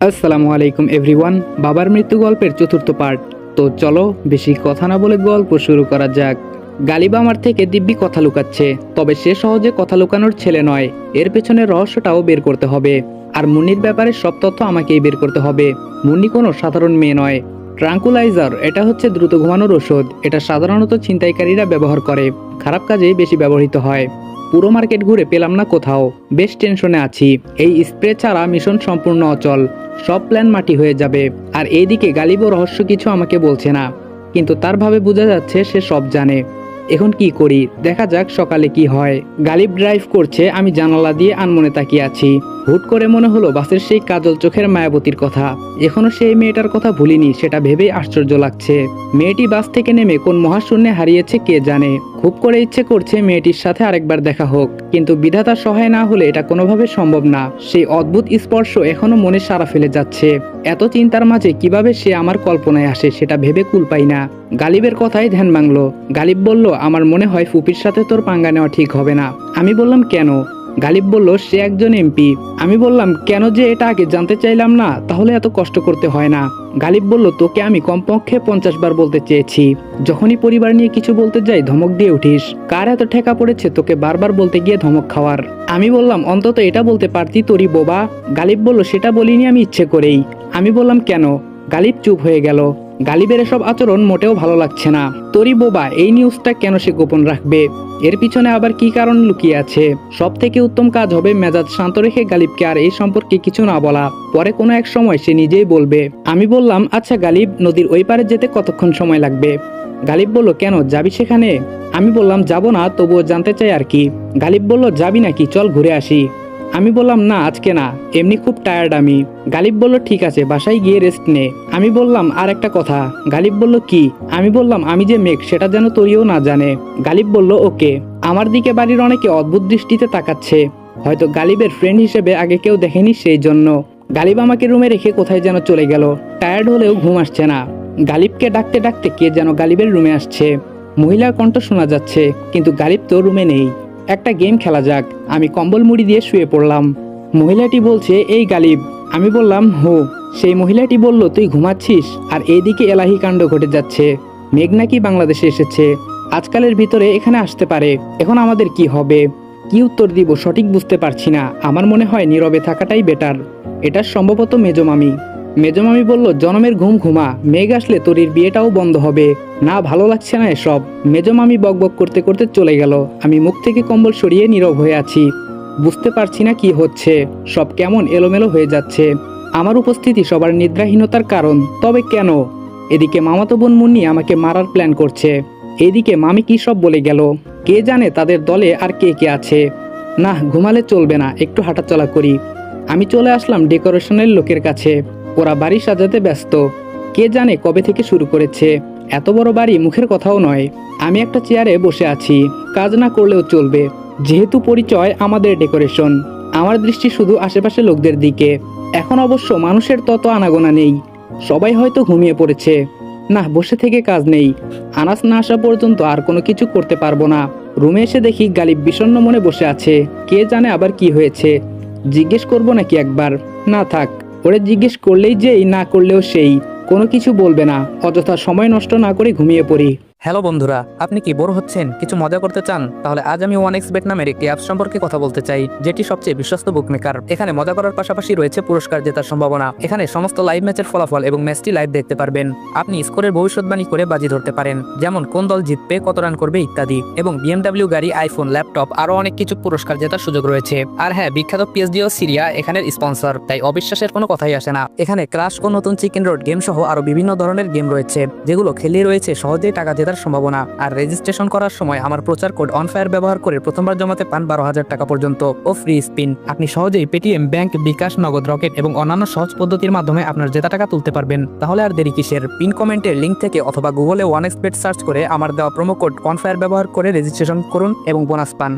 আসসালামু আলাইকুম এভরিওয়ান বাবার মৃত্যু গল্পের চতুর্থ পার্ট। তো চলো, বেশি কথা না বলে গল্প শুরু করা যাক। গালিবা আমার থেকে দিব্যি কথা লুকাচ্ছে, তবে সে সহজে কথা লুকানোর ছেলে নয়। এর পেছনে রহস্যটাও বের করতে হবে। আর মুন্নির ব্যাপারে সব তথ্য আমাকেই বের করতে হবে। মুন্নি কোনো সাধারণ মেয়ে নয়। ট্রাঙ্কুলাইজার, এটা হচ্ছে দ্রুত ঘুমানোর ওষুধ এটা সাধারণত ছিনতাইকারীরা ব্যবহার করে। খারাপ কাজে বেশি ব্যবহৃত হয়। পুরো মার্কেট ঘুরে পেলাম না কোথাও। বেশ টেনশনে আছি। এই স্প্রে ছাড়া মিশন সম্পূর্ণ অচল। সব প্ল্যান মাটি হয়ে যাবে। আর এইদিকে গালিব রহস্য কিছু আমাকে বলছে না। কিন্তু তার ভাবে বোঝা যাচ্ছে সে সব জানে। এখন কি করি? দেখা যাক সকালে কি হয়। গালিব ড্রাইভ করছে, আমি জানালা দিয়ে আনমনে তাকিয়ে আছি। হুট করে মনে হলো বাসের সেই কাজল চোখের মায়াবতীর কথা। এখনও সেই মেয়েটার কথা ভুলিনি, সেটা ভেবেই আশ্চর্য লাগছে। মেয়েটি বাস থেকে নেমে কোন মহাশূন্যে হারিয়েছে কে জানে? খুব করে ইচ্ছে করছে মেয়েটির সাথে আরেকবার দেখা হোক, কিন্তু বিধাতা সহায় না হলে এটা কোনোভাবে সম্ভব না। সেই অদ্ভুত স্পর্শ এখনও মনে সারা ফেলে যাচ্ছে। এত চিন্তার মাঝে কীভাবে সে আমার কল্পনায় আসে সেটা ভেবে কুল পাই না। গালিবের কথাই ধ্যান ভাঙলো। গালিব বলল, আমার মনে হয় ফুপির সাথে তোর পাঙ্গা নেওয়া ঠিক হবে না। আমি বললাম, কেন? গালিব বলল, সে একজন এমপি। আমি বললাম, কেন যে এটা আগে জানতে চাইলাম না, তাহলে এত কষ্ট করতে হয় না। গালিব বলল, তোকে আমি কমপক্ষে পঞ্চাশ বার বলতে চেয়েছি। যখনই পরিবার নিয়ে কিছু বলতে যাই, ধমক দিয়ে উঠিস। কার এত ঠেকা পড়েছে তোকে বারবার বলতে গিয়ে ধমক খাওয়ার? আমি বললাম, অন্তত এটা বলতে পারতি তোরই বোবা। গালিব বলল, সেটা বলিনি আমি ইচ্ছে করেই। আমি বললাম, কেন? গালিব চুপ হয়ে গেল। গালিবের এসব আচরণ মোটেও ভালো লাগছে না। তোরই বোবা, এই নিউজটা কেন সে গোপন রাখবে? এর পিছনে আবার কি কারণ লুকিয়ে আছে? সব থেকে উত্তম কাজ হবে মেজাজ শান্ত রেখে গালিবকে আর এই সম্পর্কে কিছু না বলা। পরে কোনো এক সময় সে নিজেই বলবে, আমি বললাম আচ্ছা গালিব, নদীর ওই পারে যেতে কতক্ষণ সময় লাগবে? গালিব বলল, কেন, যাবি সেখানে? আমি বললাম, যাব না, তবুও জানতে চাই আর কি। গালিব বলল, যাবি নাকি? চল ঘুরে আসি। আমি বললাম, না, আজকে না। এমনি খুব টায়ার্ড আমি। গালিব বলল, ঠিক আছে, বাসায় গিয়ে রেস্ট নে। আমি বললাম, আর একটা কথা। গালিব বলল, কি? আমি বললাম, আমি যে মেঘ, সেটা যেন তোরিও না জানে। গালিব বলল, ওকে। আমার দিকে বাড়ির অনেকে অদ্ভুত দৃষ্টিতে তাকাচ্ছে। হয়তো গালিবের ফ্রেন্ড হিসেবে আগে কেউ দেখেনি সেই জন্য। গালিব আমাকে রুমে রেখে কোথায় যেন চলে গেল। টায়ার্ড হলেও ঘুম আসছে না। গালিবকে ডাকতে ডাকতে কে যেন গালিবের রুমে আসছে। মহিলার কণ্ঠ শোনা যাচ্ছে, কিন্তু গালিব তো রুমে নেই। একটা গেম খেলা যাক। আমি কম্বল মুড়ি দিয়ে শুয়ে পড়লাম। মহিলাটি বলছে, এই গালিব। আমি বললাম, হো। সেই মহিলাটি বলল, তুই ঘুমাচ্ছিস? আর এইদিকে এলাহি কাণ্ড ঘটে যাচ্ছে। মেঘ নাকি বাংলাদেশে এসেছে। আজকালের ভিতরে এখানে আসতে পারে। এখন আমাদের কি হবে? কি উত্তর দিব সঠিক বুঝতে পারছি না। আমার মনে হয় নীরবে থাকাটাই বেটার। এটা সম্ভবত মেজমামি মেজমামি বলল, জনমের ঘুম ঘুমা, মেঘ আসলে তোরির বিয়েটাও বন্ধ হবে। না, ভালো লাগছে না এসব। মেজমামি বকবক করতে করতে চলে গেল। আমি মুখ থেকে কম্বল সরিয়ে নীরব হয়ে আছি। বুঝতে পারছি না কি হচ্ছে। সব কেমন এলোমেলো হয়ে যাচ্ছে। আমার উপস্থিতি সবার নিদ্রাহীনতার কারণ। তবে কেন? এদিকে মামাতো বোন মুন্নি আমাকে মারার প্ল্যান করছে। এদিকে মামি কি সব বলে গেল? কে জানে তাদের দলে আর কে কে আছে? না ঘুমালে চলবে না, একটু হাঁটাচলা করি। আমি চলে আসলাম ডেকোরেশনের লোকের কাছে। ওরা বাড়ি সাজাতে ব্যস্ত। কে জানে কবে থেকে শুরু করেছে। এত বড় বাড়ি মুখের কথাও নয়। আমি একটা চেয়ারে বসে আছি। কাজ না করলেও চলবে। যেহেতু পরিচয় আমাদের ডেকোরেশন। আমার দৃষ্টি শুধু আশেপাশে লোকদের দিকে। এখন অবশ্য মানুষের তত আনাগোনা নেই। সবাই হয়তো ঘুমিয়ে পড়েছে। না, বসে থেকে কাজ নেই। আনাস না আসা পর্যন্ত আর কোনো কিছু করতে পারব না। রুমে এসে দেখি গালিব বিষণ্ণ মনে বসে আছে। কে জানে আবার কি হয়েছে। জিজ্ঞেস করব নাকি একবার? না, থাক। ওরে জিজ্ঞেস করলেই যেই না করলেও সেই। কোনো কিছু বলবে না, অযথা সময় নষ্ট না করে ঘুমিয়ে পড়ি। হ্যালো বন্ধুরা, আপনি কি বোর হচ্ছেন? কিছু মজা করতে চান? তাহলে আজ আমি ওয়ান এক্স বেট নামের একটি অ্যাপ সম্পর্কে কথা বলতে চাই, যেটি সবচেয়ে বিশ্বস্ত বুকমেকার এখানে মজা করার পাশাপাশি রয়েছে পুরস্কার জেতার সম্ভাবনা। এখানে সমস্ত লাইভ ম্যাচের ফলাফল এবং ম্যাচটি লাইভ দেখতে পারবেন। আপনি স্কোরের ভবিষ্যৎবাণী করে বাজি ধরতে পারেন, যেমন কোন দল জিতবে, কত রান করবে ইত্যাদি। এবং বিএমডাব্লিউ গাড়ি আইফোন ল্যাপটপ আরও অনেক কিছু পুরস্কার জেতার সুযোগ রয়েছে। আর হ্যাঁ বিখ্যাত পিএসডি ও সিরিয়া এখানের স্পন্সর তাই অবিশ্বাসের কোনো কথাই আসে না। এখানে ক্রাশ ও নতুন চিকেন রোড গেম সহ আরও বিভিন্ন ধরনের গেম রয়েছে, যেগুলো খেলে রয়েছে সহজেই টাকা জেতার সম্ভাবনা। আর রেজিস্ট্রেশন করার সময় আমার প্রচার কোড অনফায়ার ব্যবহার করে প্রথমবার জমাতে পান বারো হাজার টাকা পর্যন্ত। ও ফ্রি স্পিন আপনি সহজেই পেটিএম ব্যাংক বিকাশ নগদ রকেট এবং অন্যান্য সহজ পদ্ধতির মাধ্যমে আপনার জেতা টাকা তুলতে পারবেন। তাহলে আর দেরি কিসের? পিন কমেন্টের লিঙ্ক থেকে অথবা গুগলে ওয়ান এক্সপেট সার্চ করে আমার দেওয়া প্রোমো কোড অনফায়ার ব্যবহার করে রেজিস্ট্রেশন করুন এবং বোনাস পান।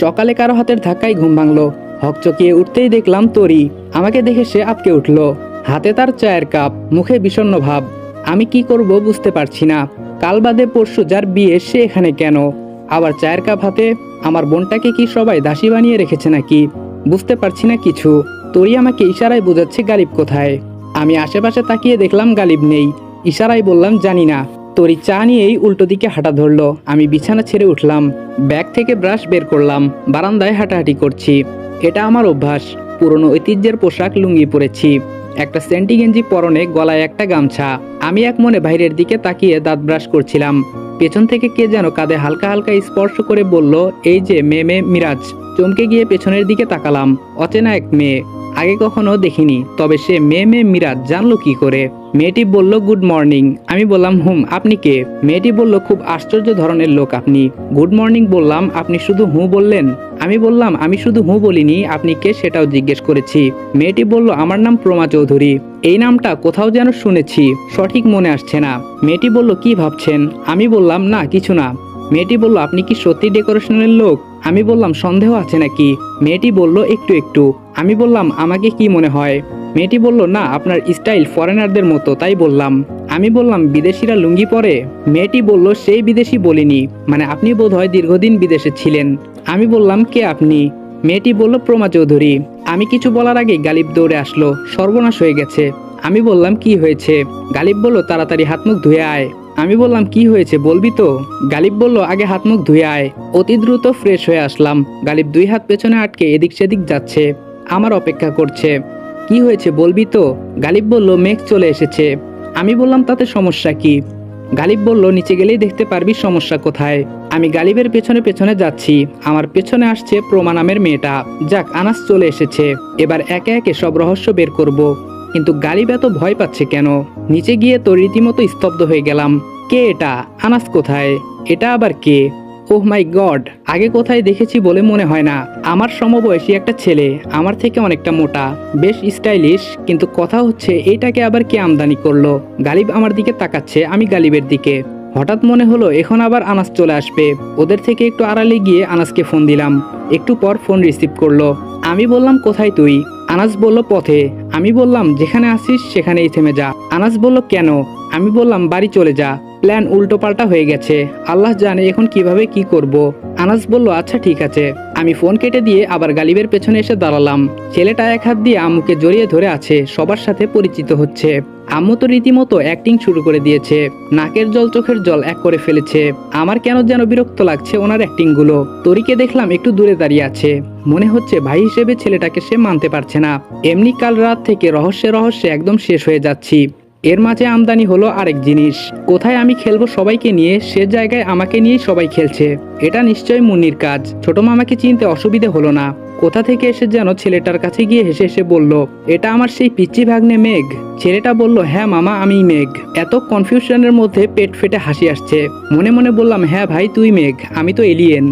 সকালে কারও হাতের ধাক্কায় ঘুম ভাঙলো। হকচকিয়ে উঠতেই দেখলাম তরি। আমাকে দেখে সে আটকে উঠল। হাতে তার চায়ের কাপ মুখে বিষণ্ণ ভাব। আমি কি করব বুঝতে পারছি না। কাল বাদে পরশু যার বিয়ে, সে এখানে কেন? আবার চায়ের কাপ হাতে? আমার বোনটাকে কি সবাই দাসী বানিয়ে রেখেছে নাকি? বুঝতে পারছি না কিছু। তোরই আমাকে ইশারায় বোঝাচ্ছে গালিব কোথায়। আমি আশেপাশে তাকিয়ে দেখলাম গালিব নেই। ইশারায় বললাম, জানি না। তোরই চা নিয়েই উল্টো দিকে হাঁটা ধরলো। আমি বিছানা ছেড়ে উঠলাম। ব্যাগ থেকে ব্রাশ বের করলাম। বারান্দায় হাঁটাহাঁটি করছি। এটা আমার অভ্যাস। পুরনো ঐতিহ্যের পোশাক লুঙ্গি পরেছি। একটা সেন্টি গেঞ্জি পরনে গলায় একটা গামছা। আমি এক মনে বাইরের দিকে তাকিয়ে দাঁত ব্রাশ করছিলাম। পেছন থেকে কে যেন কাঁধে হালকা হালকা স্পর্শ করে বলল, এই যে মেয়ে মেয়ে মিরাজ। চমকে গিয়ে পেছনের দিকে তাকালাম। অচেনা এক মেয়ে। আগে কখনো দেখিনি, তবে সে মেয়ে মেয়ে মিরাজ, জানলো কি করে। মেয়েটি বলল, গুড মর্নিং। আমি বললাম, হুম, আপনি কে? মেয়েটি বলল, খুব আশ্চর্য ধরনের লোক আপনি। গুড মর্নিং বললাম, আপনি শুধু হু বললেন? আমি বললাম, আমি শুধু হু বলিনি, আপনি কে সেটাও জিজ্ঞেস করেছি। মেয়েটি বলল, আমার নাম প্রমা চৌধুরী। এই নামটা কোথাও যেন শুনেছি, সঠিক মনে আসছে না। মেয়েটি বলল, কি ভাবছেন? আমি বললাম, না, কিছু না। মেয়েটি বলল, আপনি কি সত্যি ডেকোরেশনের লোক? আমি বললাম, সন্দেহ আছে নাকি? মেয়েটি বলল, একটু একটু। আমি বললাম, আমাকে কি মনে হয়? মেয়েটি বলল, না, আপনার স্টাইল ফরেনারদের মতো। তাই বললাম। আমি বললাম, বিদেশিরা লুঙ্গি পরে? মেয়েটি বলল, সেই বিদেশি বলিনি। মানে আপনি বোধহয় দীর্ঘদিন বিদেশে ছিলেন। আমি বললাম, কে আপনি? মেয়েটি বলল, প্রমা চৌধুরী। আমি কিছু বলার আগেই গালিব দৌড়ে আসলো। সর্বনাশ হয়ে গেছে। আমি বললাম, কি হয়েছে? গালিব বলল, তাড়াতাড়ি হাত মুখ ধুয়ে আয়। আমি বললাম, কি হয়েছে? বলবি তো? গালিব বলল, আগে হাত মুখ ধুয়ে আয়। অতি দ্রুত ফ্রেশ হয়ে আসলাম। গালিব দুই হাত পেছনে আটকে এদিক সেদিক যাচ্ছে। আমার অপেক্ষা করছে। কি হয়েছে? বলবি তো? গালিব বলল, মেঘ চলে এসেছে। আমি বললাম, তাতে সমস্যা কি? গালিব বলল, নিচে গেলেই দেখতে পারবি সমস্যা কোথায়। আমি গালিবের পেছনে পেছনে যাচ্ছি। আমার পেছনে আসছে প্রমা নামের মেয়েটা। যাক, আনাস চলে এসেছে। এবার একে একে সব রহস্য বের করব। কিন্তু গালিব এত ভয় পাচ্ছে কেন? নিচে গিয়ে তো রীতিমতো স্তব্ধ হয়ে গেলাম। কে এটা? আনাস কোথায়? এটা আবার কে? ওহ মাই গড, আগে কোথায় দেখেছি বলে মনে হয় না। আমার সমবয়সী একটা ছেলে, আমার থেকে অনেকটা মোটা, বেশ স্টাইলিশ, কিন্তু কথা হচ্ছে এইটাকে আবার কে আমদানি করল? গালিব আমার দিকে তাকাচ্ছে, আমি গালিবের দিকে। হঠাৎ মনে হলো এখন আবার আনাস চলে আসবে। ওদের থেকে একটু আড়ালে গিয়ে আনাসকে ফোন দিলাম। একটু পর ফোন রিসিভ করল। আমি বললাম, কোথায় তুই? আনাস বলল, পথে। আমি বললাম, যেখানে আসিস সেখানেই থেমে যা। আনাস বলল, কেন? আমি বললাম, বাড়ি চলে যা। প্ল্যান উল্টোপাল্টা হয়ে গেছে। আল্লাহ জানে এখন কীভাবে কি করব। আনাস বলল আচ্ছা ঠিক আছে। আমি ফোন কেটে দিয়ে আবার গালিবের পেছনে এসে দাঁড়ালাম। ছেলেটা এক হাত দিয়ে আম্মুকে জড়িয়ে ধরে আছে, সবার সাথে পরিচিত হচ্ছে। আম্মু তো রীতিমতো অ্যাক্টিং শুরু করে দিয়েছে। নাকের জল, চোখের জল এক করে ফেলেছে। আমার কেন যেন বিরক্ত লাগছে ওনার অ্যাক্টিংগুলো তরিকে দেখলাম একটু দূরে দাঁড়িয়ে আছে। মনে হচ্ছে ভাই হিসেবে ছেলেটাকে সে মানতে পারছে না। এমনি কাল রাত থেকে রহস্যে রহস্যে একদম শেষ হয়ে যাচ্ছি। এর মাঝে আমদানি হলো আরেক জিনিস। কোথায় আমি খেলব সবাইকে নিয়ে, সে জায়গায় আমাকে নিয়েই সবাই খেলছে। এটা নিশ্চয়ই মুন্নির কাজ। ছোট মামাকে চিনতে অসুবিধে হলো না। কোথা থেকে এসে যেন ছেলেটার কাছে গিয়ে হেসে হেসে বলল, এটা আমার সেই পিচ্চি ভাগ্নে মেঘ। ছেলেটা বলল হ্যাঁ মামা আমি মেঘ। এত কনফিউশনের মধ্যে পেট ফেটে হাসি আসছে। মনে মনে বললাম হ্যাঁ ভাই, তুই মেঘ। আমি তো এলিয়েন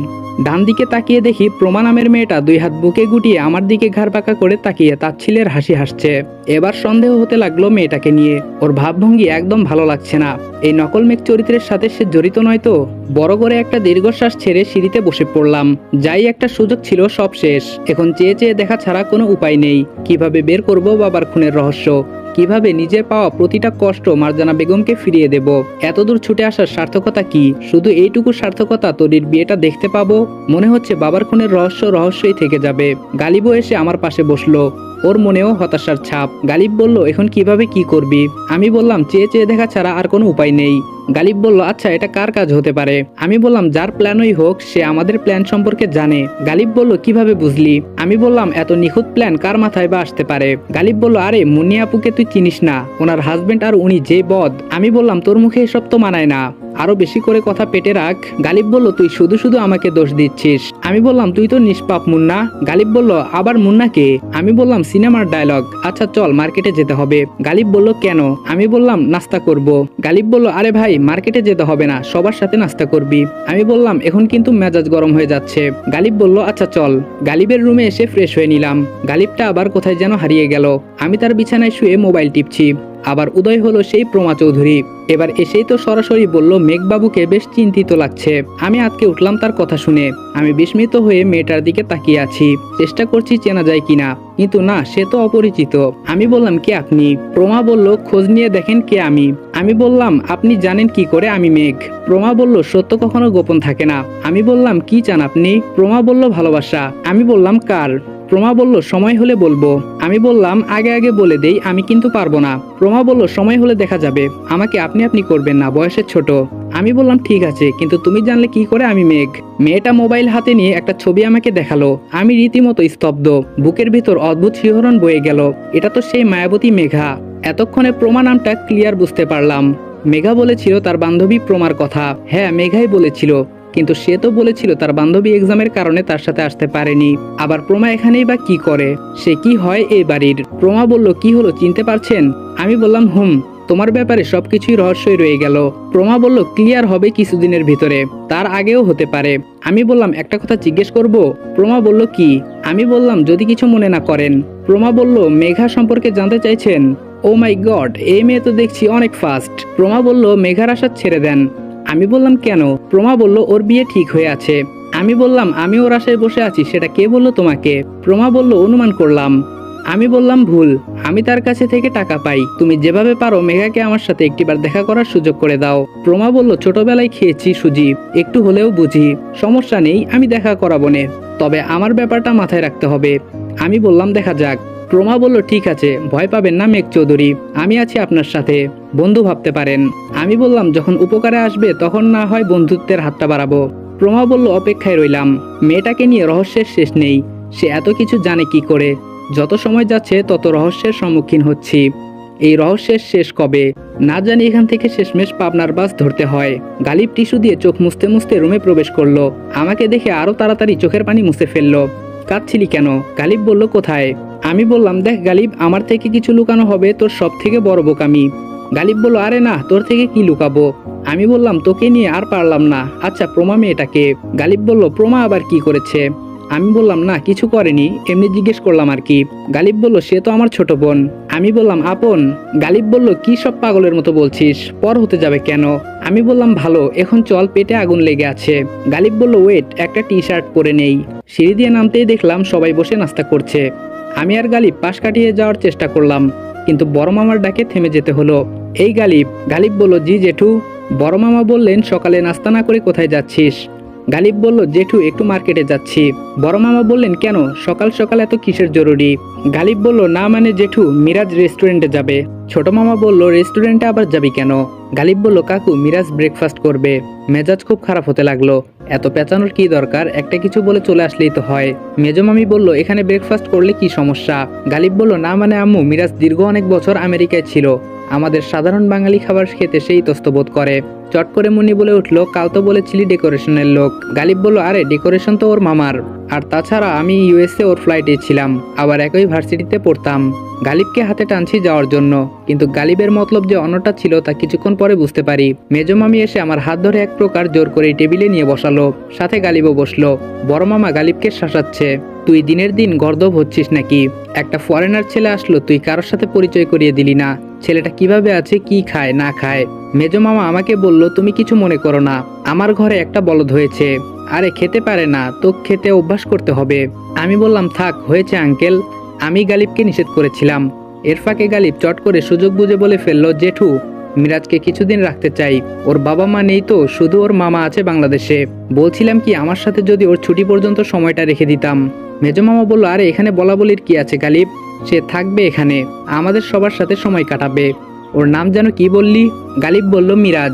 ডান দিকে তাকিয়ে দেখি প্রমা নামের মেয়েটা দুই হাত বুকে গুটিয়ে আমার দিকে ঘাড় পাকা করে তাকিয়ে তার ছিলের হাসি হাসছে। এবার সন্দেহ হতে লাগল মেয়েটাকে নিয়ে। ওর ভাবভঙ্গি একদম ভালো লাগছে না। এই নকল মেঘ চরিত্রের সাথে সে জড়িত নয় তো। বড় করে একটা দীর্ঘশ্বাস ছেড়ে সিঁড়িতে বসে পড়লাম। যাই একটা সুযোগ ছিল, সব শেষ। এখন চেয়ে চেয়ে দেখা ছাড়া কোনো উপায় নেই। কীভাবে বের করব বাবার খুনের রহস্য? কীভাবে নিজের পাওয়া প্রতিটা কষ্ট মারজানা বেগমকে ফিরিয়ে দেব? এতদূর ছুটে আসার সার্থকতা কি? শুধু এইটুকু সার্থকতা তরির বিয়েটা দেখতে পাবো? মনে হচ্ছে বাবার খুনের রহস্য রহস্যই থেকে যাবে। গালিবও এসে আমার পাশে বসল। ওর মনেও হতাশার ছাপ। গালিব বলল, এখন কীভাবে কি করবি? আমি বললাম, চেয়ে চেয়ে দেখা ছাড়া আর কোনো উপায় নেই। গালিব বলল আচ্ছা এটা কার কাজ হতে পারে? আমি বললাম, যার প্ল্যানই হোক, সে আমাদের প্ল্যান সম্পর্কে জানে। গালিব বলল, কীভাবে বুঝলি? আমি বললাম, এত নিখুঁত প্ল্যান কার মাথায় বা আসতে পারে? গালিব বলল, আরে, মুন্নি আপুকে তুই চিনিস না। ওনার হাজবেন্ড আর উনি যে বদ। আমি বললাম, তোর মুখে এসব তো মানায় না। আরও বেশি করে কথা পেটে রাখ। গালিব বলল, তুই শুধু শুধু আমাকে দোষ দিচ্ছিস। আমি বললাম, তুই তো নিষ্পাপ মুন্না। গালিব বলল, আবার মুন্নাকে আমি বললাম, সিনেমার ডায়লগ। আচ্ছা চল, মার্কেটে যেতে হবে। গালিব বলল, কেন? আমি বললাম, নাস্তা করব। গালিব বলল, আরে ভাই, মার্কেটে যেতে হবে না, সবার সাথে নাস্তা করবি। আমি বললাম, এখন কিন্তু মেজাজ গরম হয়ে যাচ্ছে। গালিব বলল আচ্ছা চল। গালিবের রুমে এসে ফ্রেশ হয়ে নিলাম। গালিবটা আবার কোথায় যেন হারিয়ে গেল। আমি তার বিছানায় শুয়ে মোবাইল টিপছি। আবার উদয় হলো সেই প্রমা চৌধুরী। এবার এসেই তো সরাসরি বলল, মেঘবাবুকে বেশ চিন্তিত লাগছে। আমি আজকে উঠলাম তার কথা শুনে। আমি বিস্মিত হয়ে মেয়েটার দিকে তাকিয়ে আছি। চেষ্টা করছি চেনা যায় কিনা। কিন্তু না, সে তো অপরিচিত। আমি বললাম, কে আপনি? প্রমা বলল, খোঁজ নিয়ে দেখেন কে আমি। আমি বললাম, আপনি জানেন কি করে আমি মেঘ? প্রমা বলল, সত্য কখনো গোপন থাকে না। আমি বললাম, কি চান আপনি? প্রমা বলল, ভালোবাসা। আমি বললাম, কার? প্রমা বলল, সময় হলে বলব। আমি বললাম, আগে আগে বলে দেই, আমি কিন্তু পারব না। প্রমা বলল, সময় হলে দেখা যাবে। আমাকে আপনি আপনি করবেন না, বয়সের ছোট। আমি বললাম, ঠিক আছে, কিন্তু তুমি জানলে কি করে আমি মেঘ? মেয়েটা মোবাইল হাতে নিয়ে একটা ছবি আমাকে দেখাল। আমি রীতিমতো স্তব্ধ। বুকের ভিতর অদ্ভুত শিহরণ বয়ে গেল। এটা তো সেই মায়াবতী মেঘা। এতক্ষণে প্রমা নামটা ক্লিয়ার বুঝতে পারলাম। মেঘা বলেছিল তার বান্ধবী প্রমার কথা। হ্যাঁ মেঘাই বলেছিল। কিন্তু সে তো বলেছিল তার বান্ধবী এক্সামের কারণে তার সাথে আসতে পারেনি। আবার প্রমা এখানেই বা কি করে? সে কি হয় এই বাড়ির? প্রমা বলল, কি হলো, চিনতে পারছেন? আমি বললাম, হুম, তোমার ব্যাপারে সবকিছুই রহস্যই রয়ে গেল। প্রমা বলল, ক্লিয়ার হবে কিছুদিনের ভিতরে, তার আগেও হতে পারে। আমি বললাম, একটা কথা জিজ্ঞেস করব? প্রমা বলল, কি? আমি বললাম, যদি কিছু মনে না করেন। প্রমা বলল, মেঘা সম্পর্কে জানতে চাইছেন? ও মাই গড এই মেয়ে তো দেখছি অনেক ফাস্ট প্রমা বলল, মেঘার আশা ছেড়ে দেন। আমি বললাম, কেন? প্রমা বলল, ওর বিয়ে ঠিক হয়ে আছে। আমি বললাম, আমি ওর আশায় বসে আছি, সেটা কে বলল তোমাকে? প্রমা বলল, অনুমান করলাম। আমি বললাম, ভুল, আমি তার কাছে থেকে টাকা পাই। তুমি যেভাবে পারো মেঘাকে আমার সাথে একটিবার দেখা করার সুযোগ করে দাও। প্রমা বলল, ছোটবেলায় খেয়েছি সুজি, একটু হলেও বুঝি, সমস্যা নেই, আমি দেখা করাবো নে, তবে আমার ব্যাপারটা মাথায় রাখতে হবে। আমি বললাম, দেখা যাক। প্রমা বলল, ঠিক আছে, ভয় পাবেন না মেঘ চৌধুরী, আমি আছি আপনার সাথে, বন্ধু ভাবতে পারেন। আমি বললাম, যখন উপকারে আসবে, তখন না হয় বন্ধুত্বের হাতটা বাড়াবো। প্রমা বলল, অপেক্ষায় রইলাম। মেয়েটাকে নিয়ে রহস্যের শেষ নেই। সে এত কিছু জানে কি করে? যত সময় যাচ্ছে, তত রহস্যের সম্মুখীন হচ্ছি। এই রহস্যের শেষ কবে? না জানি এখান থেকে শেষমেশ পাবনার বাস ধরতে হয়। গালিব টিস্যু দিয়ে চোখ মুছতে মুছতে রুমে প্রবেশ করল। আমাকে দেখে আরও তাড়াতাড়ি চোখের পানি মুছে ফেলল। কাঁদছিলি কেন? গালিব বলল, কোথায়? আমি বললাম, দেখ গালিব, আমার থেকে কিছু লুকানো হবে, তোর সব থেকে বড় বোকামি। গালিব বলল, আরে না, তোর থেকে কি লুকাবো? আমি বললাম, তোকে নিয়ে আর পারলাম না। আচ্ছা প্রমা মেয়েটাকে? গালিব বলল, প্রমা আবার কি করেছে? আমি বললাম, না, কিছু করেনি। এমনি জিজ্ঞেস করলাম আর কি। গালিব বলল, সে তো আমার ছোট বোন। আমি বললাম, আপন। গালিব বলল, কি সব পাগলের মতো বলছিস? পর হতে যাবে কেন? আমি বললাম, ভালো, এখন চল, পেটে আগুন লেগে আছে। গালিব বলল, ওয়েট, একটা টি শার্ট পরে নেই। সিঁড়ি দিয়ে নামতেই দেখলাম, সবাই বসে নাস্তা করছে। আমি আর গালিব পাশ কাটিয়ে যাওয়ার চেষ্টা করলাম, কিন্তু বড় মামার ডাকে থেমে যেতে হলো। এই গালিব গালিব বলল, জি জেঠু। বড় মামা বললেন, সকালে নাস্তা না করে কোথায় যাচ্ছিস? গালিব বলল, জেঠু, একটু মার্কেটে যাচ্ছি। বড় মামা বললেন, কেন? সকাল সকাল এত কিসের জরুরি? গালিব বলল, না মানে জেঠু, মিরাজ রেস্টুরেন্টে যাবে। ছোট মামা বলল, রেস্টুরেন্টে আবার যাবি কেন? গালিব বলল, কাকু, মিরাজ ব্রেকফাস্ট করবে। মেজাজ খুব খারাপ হতে লাগল। এত পেঁচানোর কি দরকার? একটা কিছু বলে চলে আসলেই তো হয়। মেজো মামি বলল, এখানে ব্রেকফাস্ট করলে কি সমস্যা? গালিব বলল, না মানে আম্মু, মিরাজ দীর্ঘ অনেক বছর আমেরিকায় ছিল। আমাদের সাধারণ বাঙালি খাবার খেতে সেই তস্তবোধ করে। চট করে মুনি বলে উঠল, কাল তো বলেছিলি ডেকোরেশনের লোক। গালিব বলল, আরে, ডেকোরেশন তো ওর মামার। আর তাছাড়া আমি ইউএসএ ওর ফ্লাইটে ছিলাম, আবার একই ভার্সিটিতে পড়তাম। গালিবকে হাতে টানছি যাওয়ার জন্য, কিন্তু গালিবের মতলব যে অন্যটা ছিল তা কিছুক্ষণ পরে বুঝতে পারি। মেজো মামি এসে আমার হাত ধরে এক প্রকার জোর করে টেবিলে নিয়ে বসালো, সাথে গালিবও বসল। বড় মামা গালিবকে শাসাচ্ছে, তুই দিনের দিন গর্দভ হচ্ছিস নাকি? একটা ফরেনার ছেলে আসলো, তুই কারোর সাথে পরিচয় করিয়ে দিলি না। ছেলেটা কীভাবে আছে, কি খায়, না খায়? মেজো মামা আমাকে বলল, তুমি কিছু মনে করো না। আমার ঘরে একটা বলদ হয়েছে। আরে, খেতে পারে না। তো খেতে অভ্যাস করতে হবে। আমি বললাম, থাক, হয়েছে, আঙ্কেল। আমি গালিবকে নিষেধ করেছিলাম। এর ফাঁকে গালিব চট করে সুযোগ বুঝে বলে ফেলল, জেঠু, মিরাজকে কিছুদিন রাখতে চাই। ওর বাবা মা নেই তো, শুধু ওর মামা আছে বাংলাদেশে। বলছিলাম কি, আমার সাথে যদি ওর ছুটি পর্যন্ত সময়টা রেখে দিতাম। মেজো মামা বলল, আরে, এখানে বলা বলির কি আছে গালিব? সে থাকবে এখানে, আমাদের সবার সাথে সময় কাটাবে। ওর নাম যেন কি বললি? গালিব বলল, মিরাজ।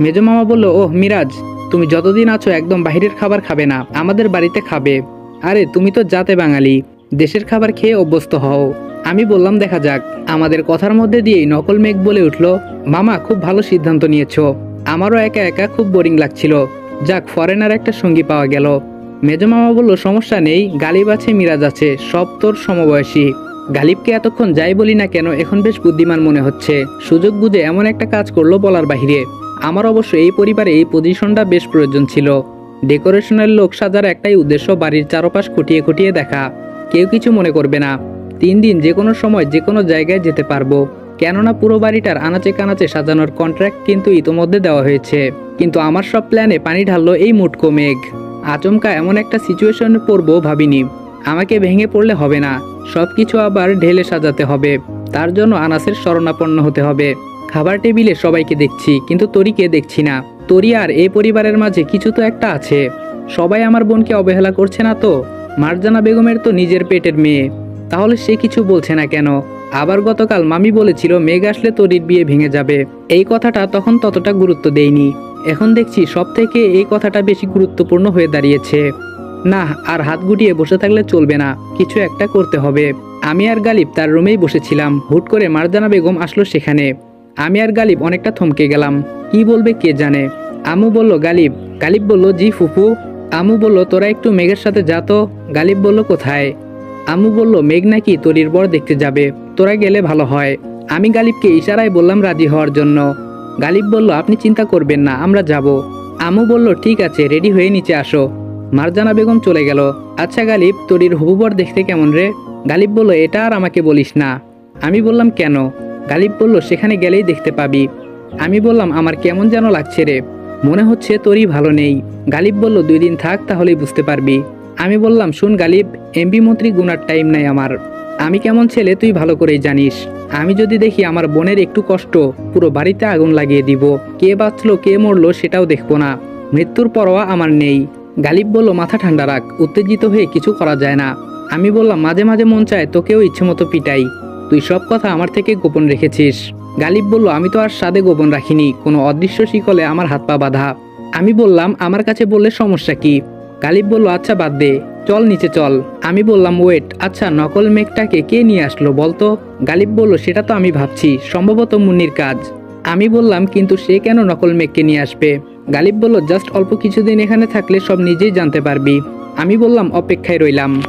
মেজো মামা বলল, ওহ, মিরাজ, তুমি যতদিন আছো একদম বাইরের খাবার খাবে না, আমাদের বাড়িতে খাবে। আরে, তুমি তো জাতে বাঙালি, দেশের খাবার খেয়ে অভ্যস্ত হও। আমি বললাম, দেখা যাক। আমাদের কথার মধ্যে দিয়েই নকল মেঘ বলে উঠল, মামা, খুব ভালো সিদ্ধান্ত নিয়েছো। আমারও একা একা খুব বোরিং লাগছিল। যাক ফরেনার একটা সঙ্গী পাওয়া গেল। মেজো মামা বলল, সমস্যা নেই, গালিব আছে, মিরাজ আছে, সব তোর সমবয়সী। গালিবকে এতক্ষণ যাই বলি না কেন, এখন বেশ বুদ্ধিমান মনে হচ্ছে। সুযোগ বুঝে এমন একটা কাজ করল বলার বাহিরে। আমার অবশ্য এই পরিবারে এই পজিশনটা বেশ প্রয়োজন ছিল। ডেকোরেশনের লোক সাজার একটাই উদ্দেশ্য বাড়ির চারপাশ খুঁটিয়ে খুঁটিয়ে দেখা। কেউ কিছু মনে করবে না। তিন দিন যে কোনো সময় যে কোনো জায়গায় যেতে পারব। কেননা পুরো বাড়িটার আনাচে কানাচে সাজানোর কন্ট্রাক্ট কিন্তু ইতোমধ্যে দেওয়া হয়েছে। কিন্তু আমার সব প্ল্যানে পানি ঢাললো এই মুটকো মেঘ। আচমকা এমন একটা সিচুয়েশনে পড়ব ভাবিনি। আমাকে ভেঙে পড়লে হবে না। সব কিছু আবার ঢেলে সাজাতে হবে। তার জন্য আনাসের শরণাপন্ন হতে হবে। খাবার টেবিলে সবাইকে দেখছি, কিন্তু তরিকে দেখছি না। তরি আর এই পরিবারের মাঝে কিছু তো একটা আছে। সবাই আমার বোনকে অবহেলা করছে না তো? মারজানা বেগমের তো নিজের পেটের মেয়ে। তাহলে সে কিছু বলছে না কেন? আবার গতকাল মামি বলেছিল, মেঘ আসলে তরির বিয়ে ভেঙে যাবে। এই কথাটা তখন ততটা গুরুত্ব দেইনি এখন দেখছি সব থেকে এই কথাটা বেশি গুরুত্বপূর্ণ হয়ে দাঁড়িয়েছে। না, আর হাত গুটিয়ে বসে থাকলে চলবে না। কিছু একটা করতে হবে। আমি আর গালিব তার রুমেই বসেছিলাম। হুট করে মারজানা বেগম আসলো সেখানে। আমি আর গালিব অনেকটা থমকে গেলাম। কি বলবে কে জানে? আমু বলল, গালিব গালিব বলল, জি, ফুফু। আমু বলল, তোরা একটু মেঘের সাথে যা তো। গালিব বলল, কোথায়? আমু বলল, মেঘ নাকি তরির বর দেখতে যাবে। তোরা গেলে ভালো হয়। আমি গালিবকে ইশারায় বললাম, রাজি হওয়ার জন্য। গালিব বলল, আপনি চিন্তা করবেন না, আমরা যাব। আমু বলল, ঠিক আছে, রেডি হয়ে নিচে আসো। মারজানা বেগম চলে গেল। আচ্ছা গালিব তরির হবুবর দেখতে কেমন রে? গালিব বলল, এটা আর আমাকে বলিস না। আমি বললাম, কেন? গালিব বলল, সেখানে গেলেই দেখতে পাবি। আমি বললাম, আমার কেমন যেন লাগছে রে? মনে হচ্ছে তোরই ভালো নেই। গালিব বলল, দুই দিন থাক, তাহলেই বুঝতে পারবি। আমি বললাম, শুন গালিব এমপি মন্ত্রী গুনার টাইম নাই আমার। আমি কেমন ছেলে, তুই ভালো করেই জানিস। আমি যদি দেখি আমার বোনের একটু কষ্ট, পুরো বাড়িতে আগুন লাগিয়ে দিব। কে বাঁচলো, কে মরলো, সেটাও দেখব না। মৃত্যুর পরোয়া আমার নেই। গালিব বলল, মাথা ঠান্ডা রাখ, উত্তেজিত হয়ে কিছু করা যায় না। আমি বললাম, মাঝে মাঝে মন চায় তোকেও ইচ্ছে মতো পিটাই। তুই সব কথা আমার থেকে গোপন রেখেছিস। গালিব বলল, আমি তো আর সাদে গোপন রাখিনি, কোনো অদৃশ্য শিকলে আমার হাত পা বাঁধা। আমি বললাম, আমার কাছে বললে সমস্যা কি? গালিব বলল আচ্ছা বাদ দে, চল নিচে চল। আমি বললাম, ওয়েট আচ্ছা নকল মেঘটাকে কে নিয়ে আসলো বলতো? গালিব বলল, সেটা তো আমি ভাবছি, সম্ভবত মুন্নির কাজ। আমি বললাম, কিন্তু সে কেন নকল মেঘকে নিয়ে আসবে? গালিব বলল, জাস্ট অল্প কিছুদিন এখানে থাকলে সব নিজেই জানতে পারবি। আমি বললাম, অপেক্ষায় রইলাম।